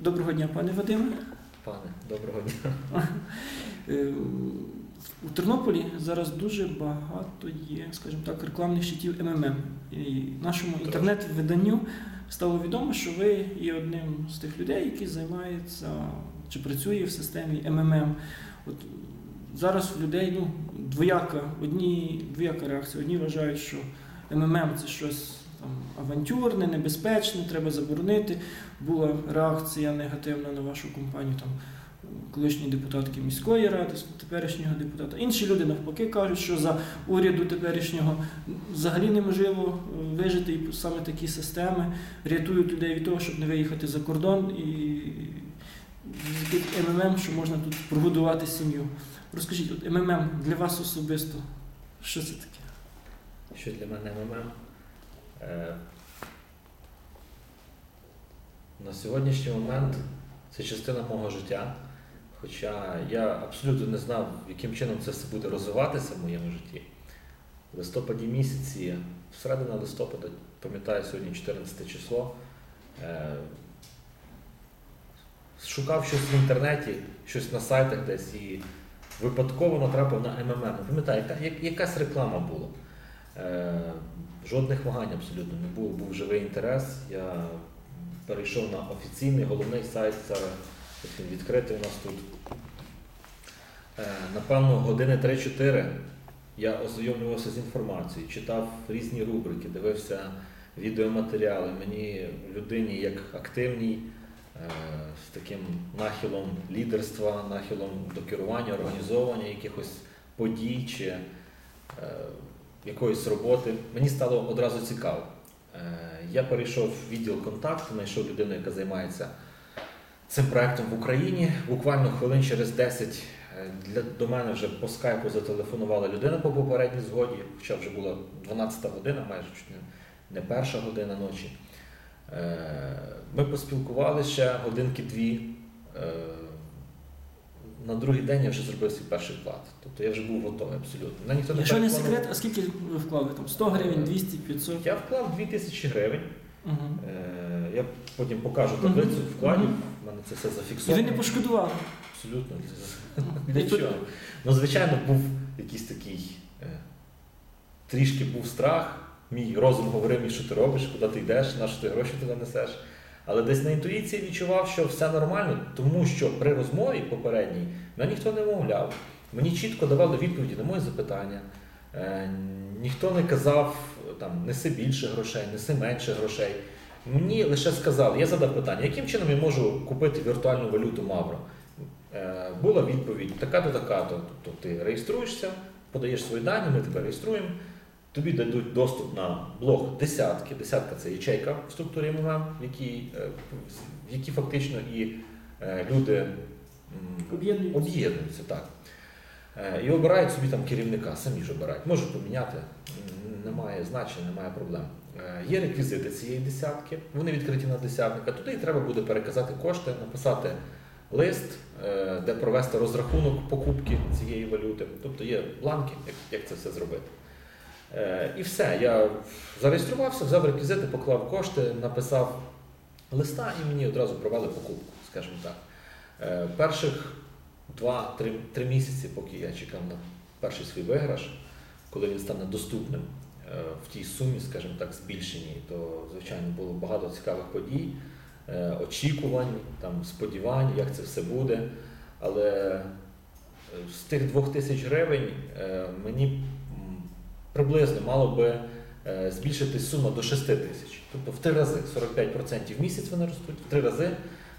Доброго дня, пане Вадиме. Пане, доброго дня. Е, У Тернополі зараз дуже багато є, скажімо так, рекламних щитів МММ. І нашому інтернет-виданню стало відомо, що ви є одним з тих людей, які займаються чи працює в системі МММ. От зараз в людей ну, двояка, одні, двояка реакція. Одні вважають, що МММ це щось там, авантюрне, небезпечне, треба заборонити. Була реакція негативна на вашу компанію. Там, колишньої депутатки міської ради, теперішнього депутата. Інші люди навпаки кажуть, що за уряду теперішнього взагалі неможливо е, вижити, і саме такі системи рятують людей від того, щоб не виїхати за кордон і МММ, що можна тут прогодувати сім'ю. Розкажіть, от МММ для вас особисто, що це таке? Що для мене МММ? Е, на сьогоднішній момент це частина мого життя. Хоча я абсолютно не знав, яким чином це все буде розвиватися в моєму житті. В листопаді місяці, середина листопада, пам'ятаю сьогодні 14 число, е, шукав щось в інтернеті, щось на сайтах десь і випадково натрапив на МММ. Пам'ятаю, якась реклама була. Жодних вагань абсолютно не було, був живий інтерес. Я перейшов на офіційний головний сайт зараз. Він відкритий у нас тут. Е, напевно, години 3-4 я ознайомлювався з інформацією, читав різні рубрики, дивився відеоматеріали. Мені людині як активній, е, з таким нахилом лідерства, нахилом до керування, організовування якихось подій чи е, якоїсь роботи. Мені стало одразу цікаво. Е, Я перейшов в відділ контакту, знайшов людину, яка займається цим проектом в Україні. Буквально хвилин через 10 е, до мене вже по скайпу зателефонувала людина по попередній згоді, хоча вже була 12 година, майже чуть не, не перша година ночі. Е, Ми поспілкувалися годинки-дві. Е, На другий день я вже зробив свій перший вклад. Тобто я вже був готовий абсолютно. Ніхто Якщо не секрет, а скільки ви вклали? Там 100 гривень, 200, 500? Я вклав 2000 гривень. Угу. Е, Я потім покажу таблицю Мгм. вкладів. У мене це все І зафіксовано. ви не пошкодували? Абсолютно. Для чого? Ну, звичайно, був якийсь такий е, трішки був страх. Мій розум говорив мені, що ти робиш, куди ти йдеш, на що ти гроші туди несеш. Але десь на інтуїції відчував, що все нормально, тому що при розмові попередній мене ніхто не мовляв. Мені чітко давали відповіді на мої запитання. Е, ніхто не казав, там, неси більше грошей, неси менше грошей. Мені лише сказали, я задав питання, яким чином я можу купити віртуальну валюту Мавро? Е, була відповідь така-то, така-то. Тобто ти реєструєшся, подаєш свої дані, ми тебе реєструємо. Тобі дадуть доступ на блок десятки. Десятка це ячейка в структурі МММ, в якій, е, в якій фактично і е, люди Об'єднуються. Так. Е, І обирають собі там керівника, самі ж обирають. Можуть поміняти, немає значення, немає проблем. Є реквізити цієї десятки, вони відкриті на десятника. Туди і треба буде переказати кошти, написати лист, де провести розрахунок покупки цієї валюти. Тобто є бланки, як це все зробити. Е, І все. Я зареєструвався, взяв реквізити, поклав кошти, написав листа і мені одразу провели покупку, скажімо так. Е, Перших 2-3 місяці, поки я чекав на перший свій виграш, коли він стане доступним е, в тій сумі, скажімо так, збільшеній, то звичайно було багато цікавих подій, очікувань, там, сподівань, як це все буде. Але з тих 2 тисяч гривень мені приблизно мало би е, збільшити сума до 6 тисяч. Тобто в три рази, 45% в місяць вони ростуть, в три рази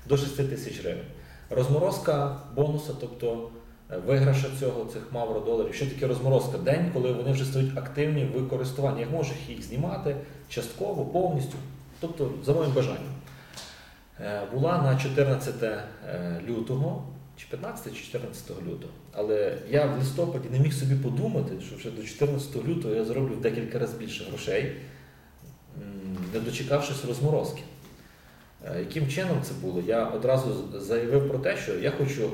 до 6 тисяч гривень. Розморозка бонуса, тобто е, виграша цього, цих мавро доларів. Що таке розморозка? День, коли вони вже стають активні в використанні. Я можу їх знімати частково, повністю, тобто за моїм бажанням. Е, Була на 14 е, лютого, чи 15 чи 14 лютого. Але я в листопаді не міг собі подумати, що вже до 14 лютого я зароблю в декілька разів більше грошей, не дочекавшись розморозки. Е, Яким чином це було? Я одразу заявив про те, що я хочу,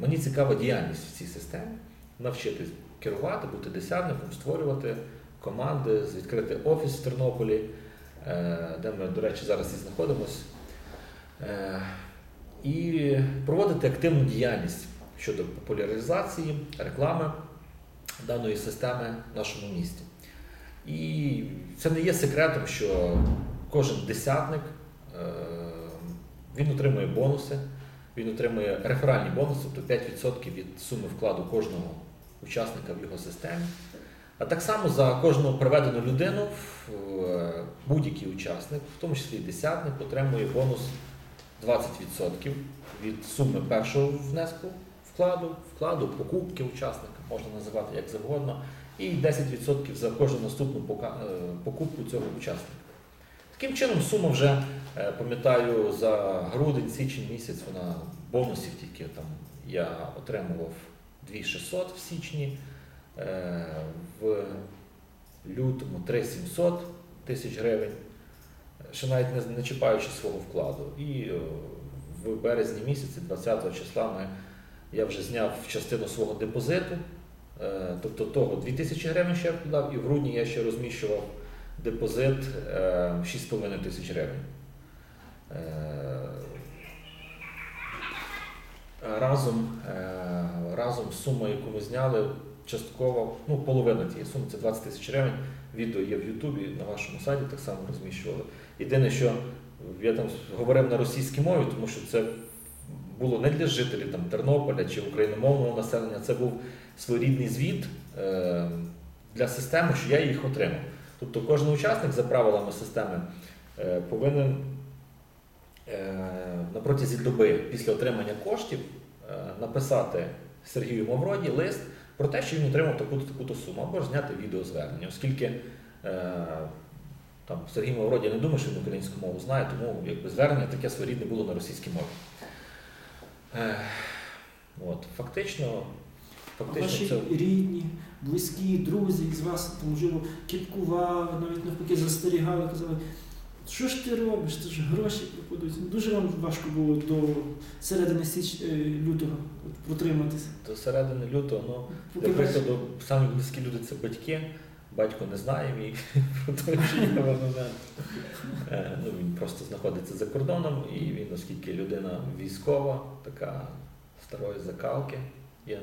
мені цікава діяльність в цій системі, навчитись керувати, бути десятником, створювати команди, відкрити офіс в Тернополі, е, де ми, до речі, зараз і знаходимося. І проводити активну діяльність щодо популяризації, реклами даної системи в нашому місті. І це не є секретом, що кожен десятник е, він отримує бонуси, він отримує реферальні бонуси, тобто 5% від суми вкладу кожного учасника в його системі. А так само за кожну приведену людину е, будь-який учасник, в тому числі десятник, отримує бонус 20% від суми першого внеску вкладу, вкладу, покупки учасника, можна називати як завгодно, і 10% за кожну наступну е, покупку цього учасника. Таким чином, сума вже, е, пам'ятаю, за грудень, січень місяць вона бонусів тільки там я отримував 2600 в січні, е, в лютому 3700 тисяч гривень, ще навіть не, не чіпаючи свого вкладу. І е, в березні місяці, 20 числа, ми, я вже зняв частину свого депозиту, е, тобто того 2000 гривень ще я вкладав, і в грудні я ще розміщував депозит е, 6,5 тисяч гривень. Е, Разом, е, разом з сумою, яку ми зняли, частково, ну, половина тієї суми, це 20 тисяч гривень. Відео є в Ютубі, на вашому сайті так само розміщували. Єдине, що я там говорив на російській мові, тому що це було не для жителів там, Тернополя чи україномовного населення, це був своєрідний звіт е, для системи, що я їх отримав. Тобто кожен учасник за правилами системи е, повинен е, на протязі доби після отримання коштів е, написати Сергію Мавроді лист про те, що він отримав таку-то таку-то суму, або ж зняти відеозвернення, оскільки е, там Сергій Мавроді не думаю, що він українську мову знає, тому якби звернення таке своєрідне було на російській мові. Е, от, фактично, фактично Ваші це. рідні, близькі, друзі з вас там можливо кіпкували, навіть навпаки застерігали, казали, що ж ти робиш? Це ж гроші пропадуть. Дуже вам важко було до середини січ... е, лютого от, протриматися. До середини лютого, ну, Для прикладу, самі близькі люди це батьки. Батько не знає мій про те, що я в момент. Ну, він просто знаходиться за кордоном, і він, оскільки людина військова, така старої закалки. Я,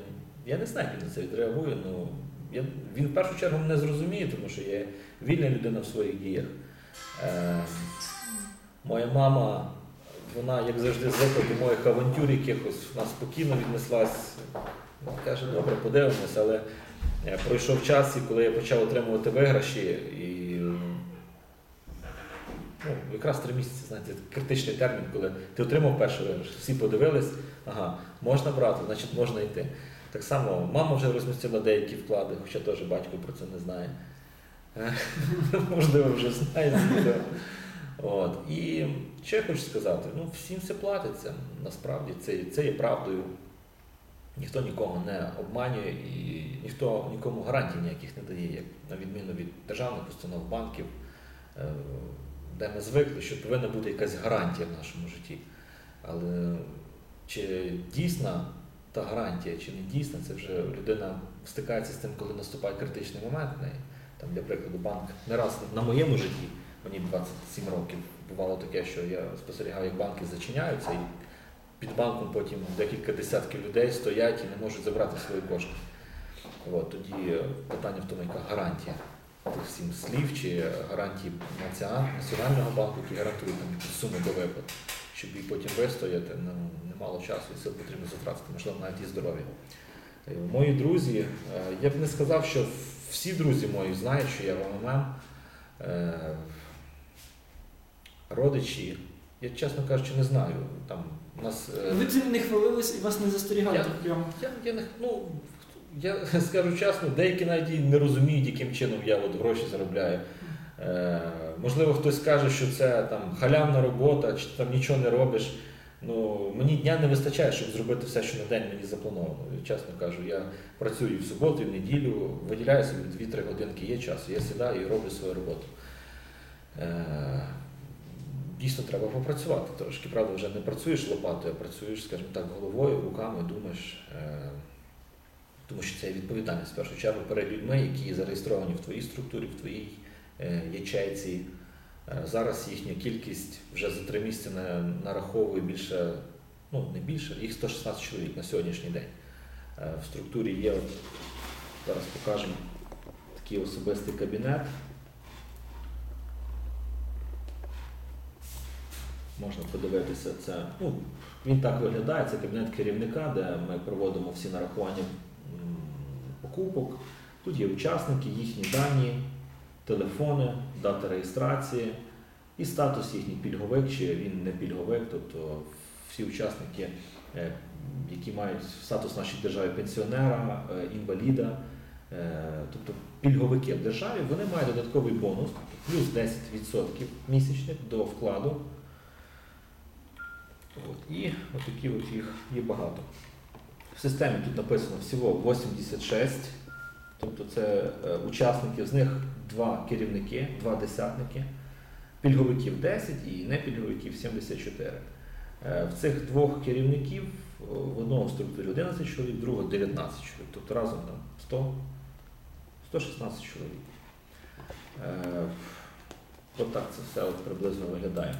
я не знаю, як він на це відреагує. Ну, я, він в першу чергу мене зрозуміє, тому що я вільна людина в своїх діях. Е, моя мама, вона, як завжди, звикла до моїх авантюр якихось, вона спокійно віднеслась. Каже, добре, подивимось, але пройшов час, і коли я почав отримувати виграші, і ну, якраз три місяці, знаєте, критичний термін, коли ти отримав перший виграш, всі подивились, ага, можна брати, значить можна йти. Так само мама вже розмістила деякі вклади, хоча теж батько про це не знає. Е, Можливо, вже знає. От. І що я хочу сказати? Ну, всім все платиться. Насправді це, це є правдою. Ніхто нікого не обманює і ніхто нікому гарантій ніяких не дає, як на відміну від державних установ, банків, е, де ми звикли, що повинна бути якась гарантія в нашому житті. Але чи дійсна та гарантія, чи не дійсна, це вже людина стикається з тим, коли наступає критичний момент. Там, для прикладу, банк не раз на моєму житті, мені 27 років, бувало таке, що я спостерігав, як банки зачиняються, і під банком потім декілька десятків людей стоять і не можуть забрати свої кошти. От, тоді е, питання в тому, яка гарантія тих всім слів чи гарантії Національного банку, які гарантують там суму до виплат, щоб її потім вистояти, ну, немало часу і сил потрібно затратити, можливо, навіть і здоров'я. Е, Мої друзі, е, я б не сказав, що всі друзі мої знають, що я в МММ. Родичі, я чесно кажучи, не знаю. Там у нас е, Ви цим не хвалились і вас не застерігали Я- так прямо. я, я не ну, я скажу чесно, деякі навіть і не розуміють, яким чином я от гроші заробляю. Е, можливо, хтось каже, що це там халявна робота, чи там нічого не робиш. Ну, мені дня не вистачає, щоб зробити все, що на день мені заплановано. Чесно кажу, я працюю в суботу, і в неділю, виділяю собі 2-3 годинки, є час, я сідаю і роблю свою роботу. Е, дійсно треба попрацювати трошки. Правда, вже не працюєш лопатою, а працюєш, скажімо так, головою, руками, думаєш. Е, тому що це відповідальність в першу чергу перед людьми, які зареєстровані в твоїй структурі, в твоїй е, ячейці. Е, Зараз їхня кількість вже за три місяці на- нараховує більше ну не більше, їх 116 чоловік на сьогоднішній день. В структурі є, зараз покажемо такий особистий кабінет. Можна подивитися це. Ну, він так виглядає, це кабінет керівника, де ми проводимо всі нарахування покупок. Тут є учасники, їхні дані, телефони, дата реєстрації і статус їхній пільговик чи він не пільговик, тобто всі учасники, е, які мають статус в нашій державі пенсіонера, е, інваліда, е, тобто пільговики в державі, вони мають додатковий бонус, плюс 10% місячних до вкладу. От. І отакі от їх є багато. В системі тут написано всього 86, тобто це е, учасники, з них два керівники, два десятники, пільговиків 10 і непільговиків 74. Е, В цих двох керівників о, в одному структурі 11 чоловік, в другого 19 чоловік, тобто разом там 100, 116 чоловік. Е, От так це все от приблизно виглядає.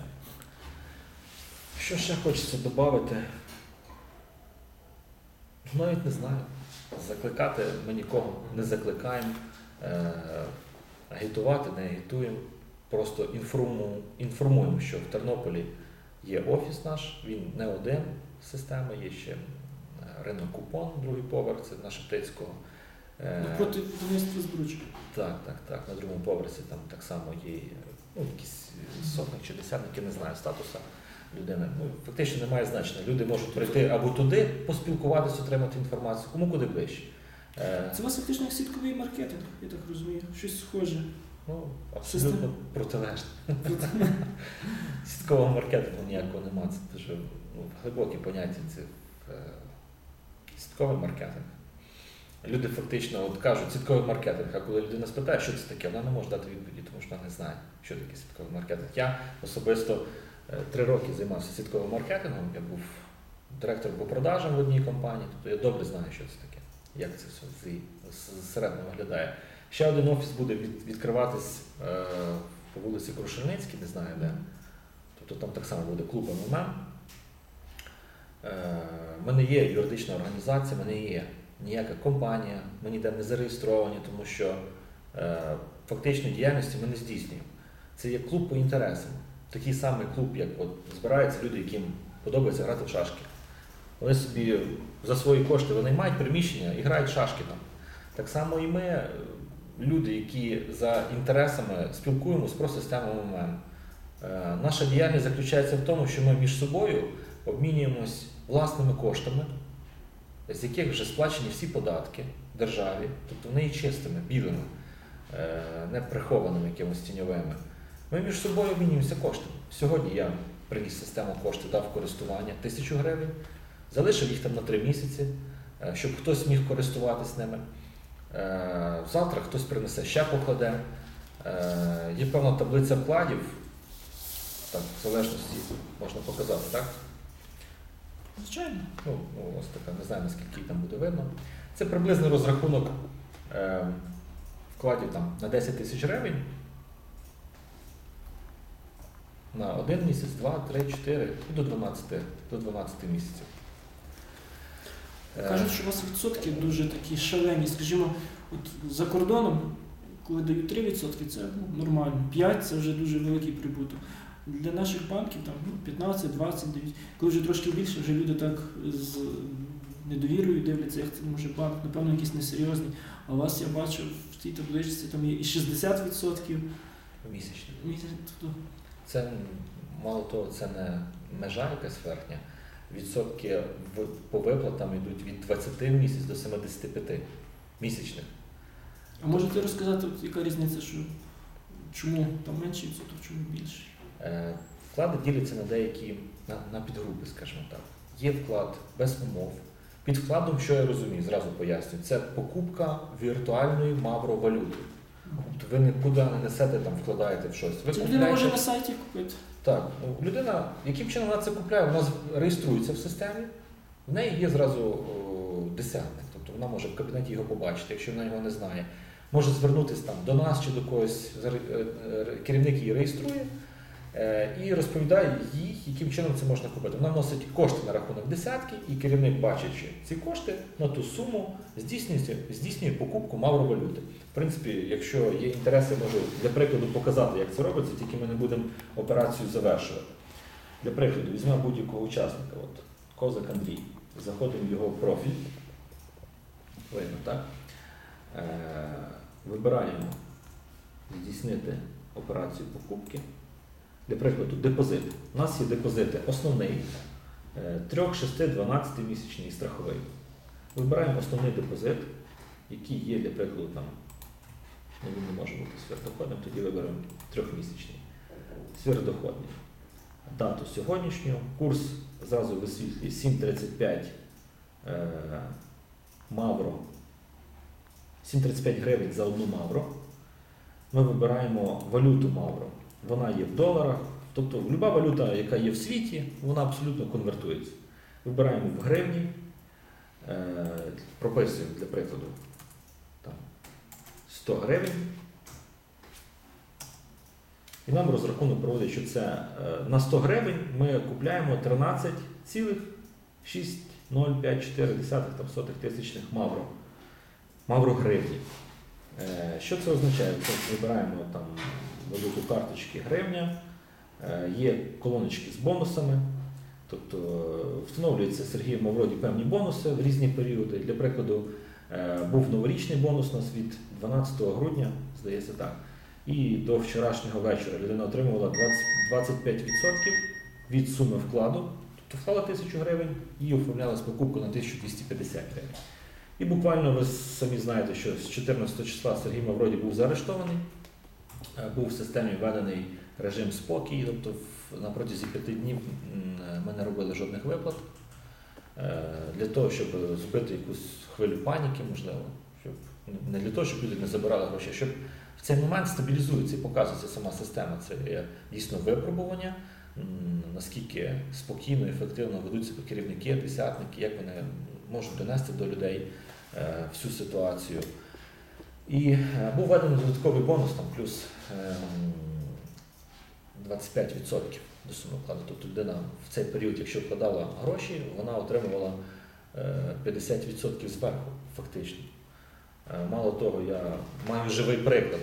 Що ще хочеться додати? Навіть не знаю. Закликати ми нікого не закликаємо. Е, агітувати не агітуємо. Просто інформуємо, інформуємо, що в Тернополі є офіс наш, він не один система, є ще е, ринок купон, другий поверх, це на Шептицького. Е, Напроти будівництва збручки. так, так, так. На другому поверсі там так само є ну, якісь сотник чи десятники, не знаю статуса людини. Ну, фактично немає значення. Люди можуть прийти або туди, поспілкуватися, отримати інформацію, кому куди ближче. Е, Це у вас фактично як сітковий маркетинг, я так розумію. Щось схоже. ну, абсолютно протилежне. Сіткового маркетингу ніякого немає. Це дуже ну, глибокі поняття. Це е, сітковий маркетинг. Люди фактично от кажуть сітковий маркетинг, а коли людина спитає, що це таке, вона не може дати відповіді, тому що вона не знає, що таке сітковий маркетинг. Я особисто три роки займався сітковим маркетингом, я був директором по продажам в одній компанії, тобто я добре знаю, що це таке, як це все зсередини виглядає. Ще один офіс буде від, відкриватись е, по вулиці Крушельницькій, не знаю де. Тобто там так само буде клуб МММ. Е, мене є юридична організація, мене є ніяка компанія, ми ніде не зареєстровані, тому що е, фактично діяльності ми не здійснюємо. Це є клуб по інтересам. Такий самий клуб, як от збираються люди, яким подобається грати в шашки. Вони собі за свої кошти вони мають приміщення і грають шашки там. Так само і ми, люди, які за інтересами спілкуємось про систему МММ. Е, Наша діяльність заключається в тому, що ми між собою обмінюємось власними коштами, з яких вже сплачені всі податки державі, тобто вони є чистими, білими, е, не прихованими якимось тіньовими. Ми між собою обмінюємося коштами. Сьогодні я приніс систему кошти, дав користування тисячу гривень, залишив їх там на три місяці, е, щоб хтось міг користуватись ними. Е, Завтра хтось принесе ще покладе. Е, Є певна таблиця вкладів, так, в залежності можна показати, так? Звичайно. Ну, ну, ось така, не знаю, наскільки там буде видно. Це приблизний розрахунок е, вкладів там, на 10 тисяч гривень. На один місяць, два, три, чотири і до 12, до 12 місяців. Кажуть, що у вас відсотки дуже такі шалені. Скажімо, от за кордоном, коли дають 3%, це ну, нормально. 5% це вже дуже великий прибуток. Для наших банків там ну, 15, 20 дають. Коли вже трошки більше, вже люди так з недовірою дивляться, як це може банк, напевно, якийсь несерйозний. А у вас я бачив в цій табличці там є і 60%. місячно. Тобто, Це мало того, це не межа якась верхня. Відсотки по виплатам йдуть від 20 в місяць до 75 місячних. А можете розказати, яка різниця, що чому там менший відсоток, чому більший? Е, Вклади діляться на деякі на, на підгрупи, скажімо так. Є вклад без умов. Під вкладом, що я розумію, зразу пояснюю, це покупка віртуальної мавровалюти. Тобто ви нікуди не несете там, вкладаєте в щось. Ви Це людина може на сайті купити. Так, ну, людина, яким чином вона це купляє, вона реєструється в системі, в неї є зразу десятник, тобто вона може в кабінеті його побачити, якщо вона його не знає. Може звернутися там до нас чи до когось, е, е, керівник її реєструє, і розповідає їй, яким чином це можна купити. Вона вносить кошти на рахунок десятки, і керівник, бачачи ці кошти на ту суму, здійснює, здійснює покупку мавровалюти. В принципі, якщо є інтереси, можу для прикладу показати, як це робиться, тільки ми не будемо операцію завершувати. Для прикладу, візьмемо будь-якого учасника. От, Козак Андрій. Заходимо в його профіль. Видно, так? Е, вибираємо здійснити операцію покупки. Для прикладу, депозит. У нас є депозити основний, 3, 6, 12 місячний страховий. Вибираємо основний депозит, який є, для прикладу, там, ну, він не може бути сверхдоходним, тоді виберемо трьохмісячний. Сверхдоходний. Дату сьогоднішню. Курс зразу висвітлює 7,35 е, мавро. 7,35 гривень за одну мавро. Ми вибираємо валюту мавро. Вона є в доларах. Тобто люба валюта, яка є в світі, вона абсолютно конвертується. Вибираємо в гривні, е, прописуємо для прикладу там, 100 гривень. І нам розрахунок проводить, що це е, на 100 гривень ми купляємо 13,6054 сотих тисячних мавро. Мавро гривні. Е, Що це означає? Це вибираємо там валюту карточки гривня, е, є колоночки з бонусами. Тобто е, встановлюється Сергієм Мавроді певні бонуси в різні періоди. Для прикладу, е, був новорічний бонус у нас від 12 грудня, здається так. І до вчорашнього вечора людина отримувала 20, 25% від суми вкладу, тобто вклала 1000 гривень і оформляла з покупку на 1250 гривень. І буквально ви самі знаєте, що з 14 числа Сергій Мавроді був заарештований, був в системі введений режим спокій, тобто на протязі п'яти днів ми не робили жодних виплат е, для того, щоб збити якусь хвилю паніки, можливо, щоб не для того, щоб люди не забирали гроші, щоб в цей момент стабілізується і показується сама система. Це є дійсно випробування, наскільки спокійно і ефективно ведуть себе керівники, десятники, як вони можуть донести до людей е, всю ситуацію. І е, був введений додатковий бонус, там плюс ем, 25% до суми вкладу. Тобто людина в цей період, якщо вкладала гроші, вона отримувала е, 50% зверху, фактично. Е, Мало того, я маю живий приклад.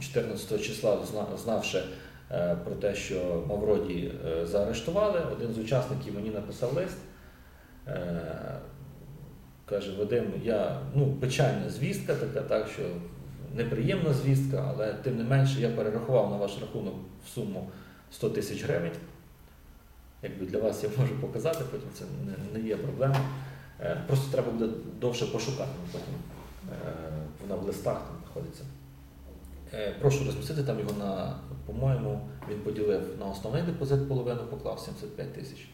14 числа, знавши е, про те, що Мавроді е, заарештували, один з учасників мені написав лист. Каже, Вадим, я ну, печальна звістка така, так що неприємна звістка, але тим не менше я перерахував на ваш рахунок в суму 100 тисяч гривень. Якби для вас я можу показати, потім це не, не є проблема. Е, Просто треба буде довше пошукати, потім е, вона в листах там знаходиться. Е, Прошу розмістити там його на, по-моєму, він поділив на основний депозит половину, поклав 75 тисяч,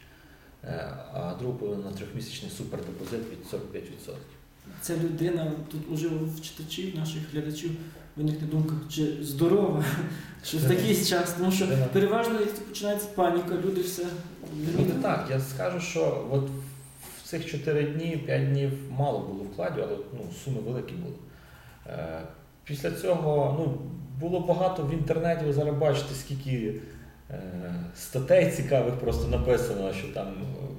а другу на трьохмісячний супердепозит від 45%. Ця людина тут уже в читачів, наших глядачів виникне думка, чи здорова, що в такий час, тому що переважно починається паніка, люди все Ну не так, я скажу, що от в цих 4 дні, 5 днів мало було вкладів, але ну, суми великі були. Е, Після цього ну, було багато в інтернеті, ви зараз бачите, скільки е, статей цікавих просто написано, що там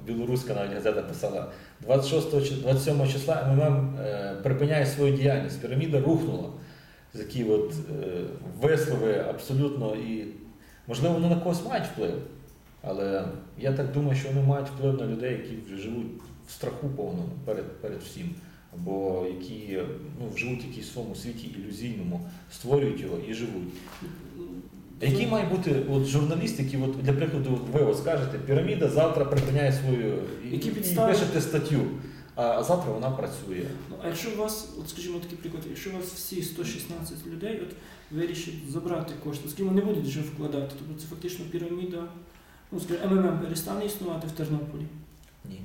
білоруська навіть газета писала 26 27 числа МММ е, припиняє свою діяльність, піраміда рухнула. Такі от е, вислови абсолютно і можливо вони на когось мають вплив. Але я так думаю, що вони мають вплив на людей, які живуть в страху повному перед, перед всім, або які ну, живуть в якійсь своєму світі ілюзійному, створюють його і живуть. Який має бути от, журналіст, який, от, для прикладу, ви от скажете, піраміда завтра припиняє свою і, Які і підстави? пишете статтю, а, завтра вона працює. Ну, а якщо у вас, от скажімо такий приклад, якщо у вас всі 116 людей от, вирішать забрати кошти, вони не будуть вже вкладати, тобто це фактично піраміда, ну скажімо, МММ перестане існувати в Тернополі. Ні.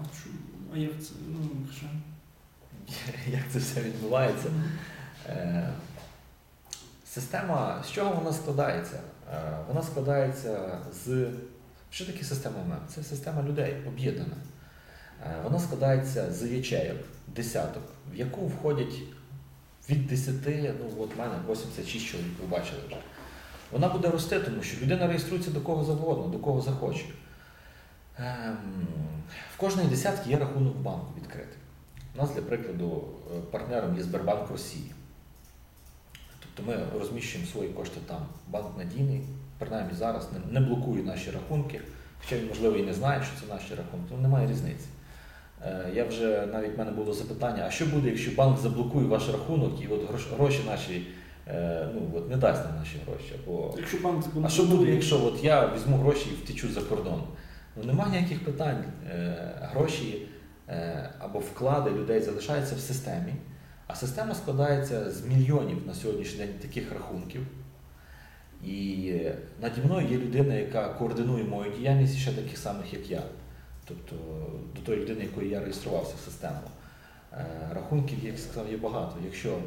А, що, а як це? Ну, що? Як це все відбувається? Система, з чого вона складається? Е, Вона складається з. Що таке система МЕМ? Це система людей об'єднана. Е, Вона складається з ячеїв, десяток, в яку входять від 10, ну от мене 86 чоловік, ви бачили вже. Вона буде рости, тому що людина реєструється до кого завгодно, до кого захоче. Ем, в кожної десятки є рахунок в банку відкритий. У нас, для прикладу, е, партнером є Сбербанк Росії. Тобто ми розміщуємо свої кошти там. Банк надійний, принаймні зараз не, блокує наші рахунки, хоча він, можливо, і не знає, що це наші рахунки, ну немає різниці. Е, Я вже навіть в мене було запитання, а що буде, якщо банк заблокує ваш рахунок і от гроші наші е, ну, от не дасть нам наші гроші? Або... Якщо банк А що буде, якщо от я візьму гроші і втечу за кордон? Ну немає ніяких питань. Е, Гроші або вклади людей залишаються в системі, а система складається з мільйонів на сьогоднішній день таких рахунків. І наді мною є людина, яка координує мою діяльність ще таких самих, як я. Тобто до тої людини, якої я реєструвався в систему. Е, Рахунків, як сказав, є багато. Якщо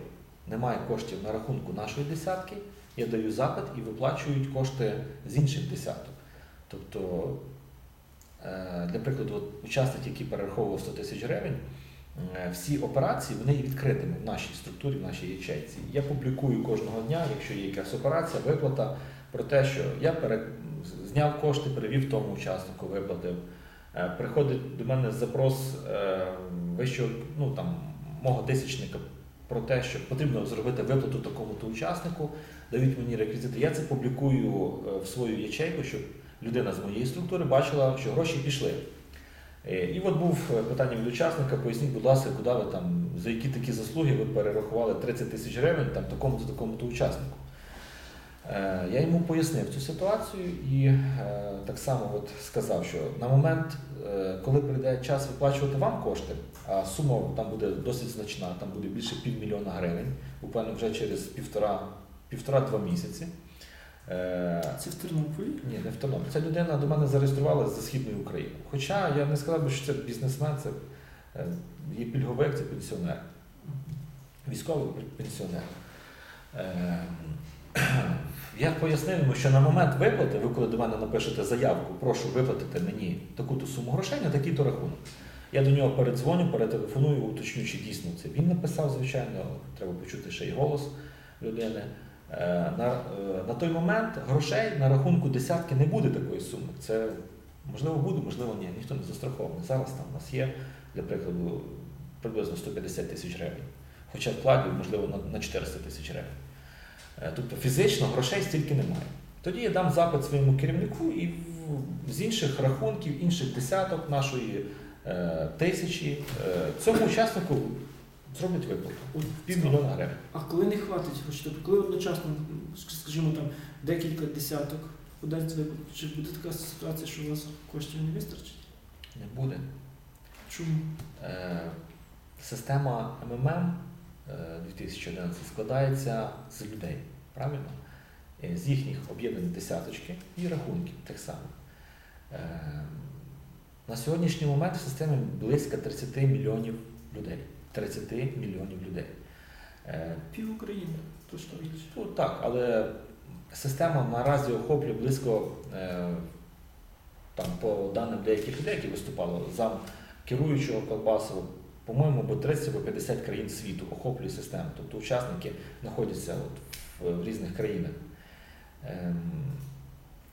немає коштів на рахунку нашої десятки, я даю запит і виплачують кошти з інших десяток. Тобто, е, для прикладу, учасник, який перераховував 100 тисяч гривень, всі операції вони відкритими в нашій структурі, в нашій ячейці. Я публікую кожного дня, якщо є якась операція, виплата про те, що я пере... зняв кошти, перевів тому учаснику, виплатив. Е, Приходить до мене запрос е, вищого, ну там, мого тисячника про те, що потрібно зробити виплату такому-то учаснику, дають мені реквізити. Я це публікую е, в свою ячейку, щоб людина з моєї структури бачила, що гроші пішли. Е, І от був е, питання від учасника, поясніть, будь ласка, куди ви там, за які такі заслуги ви перерахували 30 тисяч гривень там, такому-то такому-то учаснику. Е, Я йому пояснив цю ситуацію і так само от сказав, що на момент, коли прийде час виплачувати вам кошти, а сума там буде досить значна, там буде більше півмільйона гривень, буквально вже через півтора, півтора-два місяці. Е, Це в Тернополі. ні, не в Тернопіль. Ця людина до мене зареєструвалася за Східної України. Хоча я не сказав би, що це бізнесмен, це е, є пільговик, це пенсіонер. Військовий пенсіонер. Е, Я пояснив йому, що на момент виплати, ви коли до мене напишете заявку, прошу виплатити мені таку-то суму грошей на такий-то рахунок. Я до нього передзвоню, перетелефоную, уточню, чи дійсно це він написав, звичайно, треба почути ще й голос людини. Е, На, е, на той момент грошей на рахунку десятки не буде такої суми. Це можливо буде, можливо, ні. Ніхто не застрахований. Зараз там у нас є, для прикладу, приблизно 150 тисяч гривень. Хоча вкладів, можливо, на, на 400 тисяч гривень. Е, Тобто фізично грошей стільки немає. Тоді я дам запит своєму керівнику і з інших рахунків, інших десяток нашої тисячі цьому учаснику зроблять виплату. От Півмільйона гривень. А коли не хватить грошей, тобто коли одночасно, скажімо, там декілька десяток подасть виплату, чи буде така ситуація, що у вас коштів не вистачить? Не буде. Чому? Е, Система МММ е, 2011 складається з людей, правильно? Е, З їхніх об'єднаних десяточки і рахунків тих самих. Е, На сьогоднішній момент в системі близько 30 мільйонів людей. 30 мільйонів людей. Е, Пів України, точно більше. Ну так, але система наразі охоплює близько, е, там, по даним деяких людей, які виступали, зам керуючого Колбасова, по-моєму, або 30 або 50 країн світу охоплює систему. Тобто учасники знаходяться от в, в різних країнах. Ем,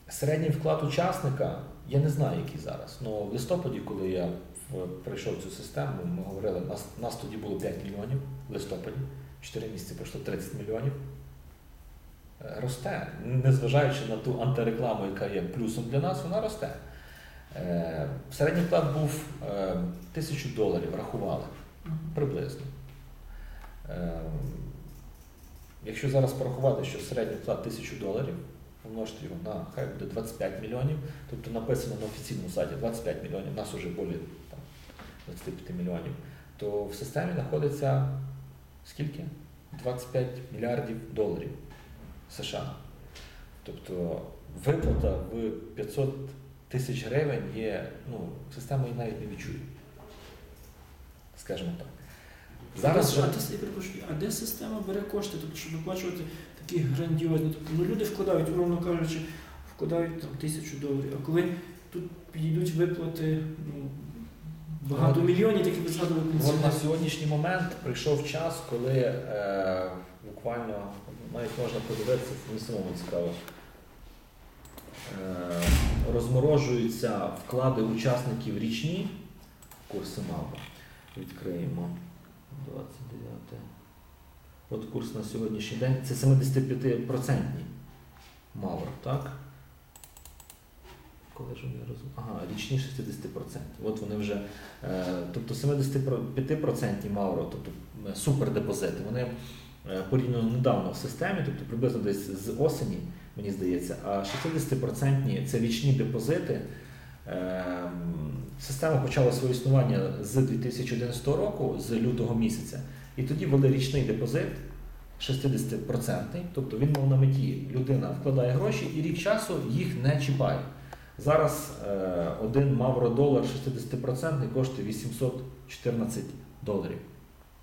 середній вклад учасника, я не знаю, який зараз. але в листопаді, коли я прийшов цю систему, ми говорили, нас, нас тоді було 5 мільйонів в листопаді. 4 місяці пройшло 30 мільйонів. Е, Росте, незважаючи на ту антирекламу, яка є плюсом для нас, вона росте. Е, Середній вклад був е, тисячу доларів, рахували приблизно. Якщо зараз порахувати, що середній вклад тисячу доларів, помножити його на хай буде 25 мільйонів, тобто написано на офіційному сайті 25 мільйонів, нас вже більше там, 25 мільйонів, то в системі знаходиться скільки? 25 мільярдів доларів США. Тобто виплата в 500 тисяч гривень є, ну, система її навіть не відчує. Скажімо так. Зараз а, же- а де система бере кошти, тобто, щоб виплачувати такі грандіозні? Тобто, ну, люди вкладають, умовно кажучи, вкладають там, тисячу доларів, а коли тут підійдуть виплати ну, багато мільйонів, такі ви згадували От на сьогоднішній момент прийшов час, коли е, буквально навіть можна подивитися, це мені самому цікаво. Е, Розморожуються вклади учасників річні, курси МАВа. Відкриємо 29. От курс на сьогоднішній день. Це 75% Мавр, так? Коли ж вони роз... Ага, річні 60%. От вони вже, е, тобто 75% Мавро, тобто е, супердепозити, вони е, порівняно недавно в системі, тобто приблизно десь з осені, мені здається, а 60% це річні депозити. Ем, Система почала своє існування з 2011 року, з лютого місяця, і тоді ввели річний депозит 60%, тобто він мав на меті, людина вкладає гроші і рік часу їх не чіпає. Зараз е, один мавро-долар 60% коштує 814 доларів.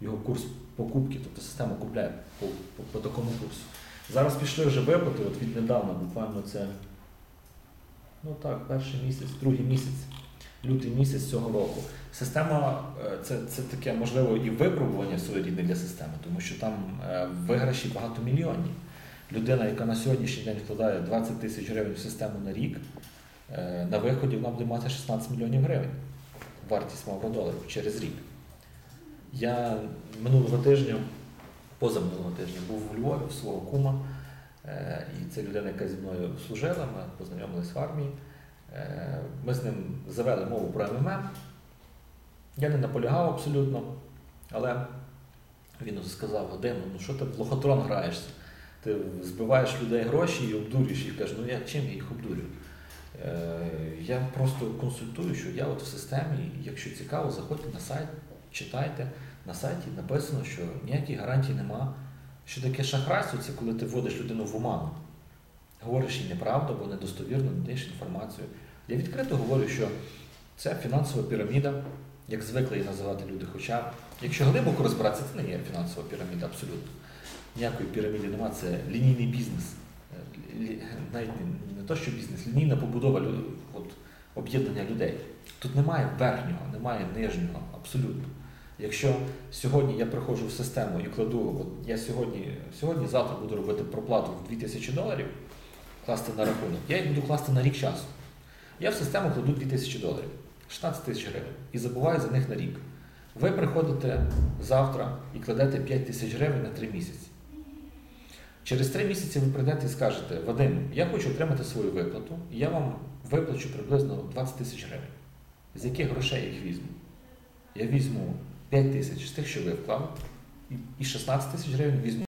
Його курс покупки, тобто система купляє по, по, по такому курсу. Зараз пішли вже виплати, от віднедавна, буквально це ну так, перший місяць, другий місяць, лютий місяць цього року. Система е, це, це таке можливо і випробування своєрідне для системи, тому що там е, виграші багатомільйонні. Людина, яка на сьогоднішній день вкладає 20 тисяч гривень в систему на рік, на виході вона буде мати 16 мільйонів гривень. Вартість доларів через рік. Я минулого тижня, позаминулого тижня, був у Львові в свого кума. Е, І це людина, яка зі мною служила, ми познайомились в армії. Е, Ми з ним завели мову про МММ. Я не наполягав абсолютно, але він сказав, Вадим, ну що ти в лохотрон граєшся? Ти збиваєш людей гроші і обдурюєш їх. Каже, ну я чим я їх обдурю? Е, Я просто консультую, що я от в системі, якщо цікаво, заходьте на сайт, читайте. На сайті написано, що ніяких гарантій нема. Що таке шахрайство, це коли ти вводиш людину в оману. Говориш їй неправду або недостовірно, не даєш інформацію. Я відкрито говорю, що це фінансова піраміда, як звикли її називати люди. Хоча, якщо глибоко розбиратися, це не є фінансова піраміда абсолютно. Ніякої піраміди нема, це лінійний бізнес. Навіть не то, що бізнес, лінійна побудова от, об'єднання людей. Тут немає верхнього, немає нижнього, абсолютно. Якщо сьогодні я приходжу в систему і кладу, от я сьогодні, сьогодні, завтра буду робити проплату в 2000 доларів, класти на рахунок, я їх буду класти на рік часу. Я в систему кладу 2000 доларів, 16 тисяч гривень і забуваю за них на рік. Ви приходите завтра і кладете 5 тисяч гривень на 3 місяці. Через три місяці ви прийдете і скажете, Вадим, я хочу отримати свою виплату, і я вам виплачу приблизно 20 тисяч гривень. З яких грошей їх візьму? Я візьму 5 тисяч з тих, що ви вклали, і 16 тисяч гривень візьму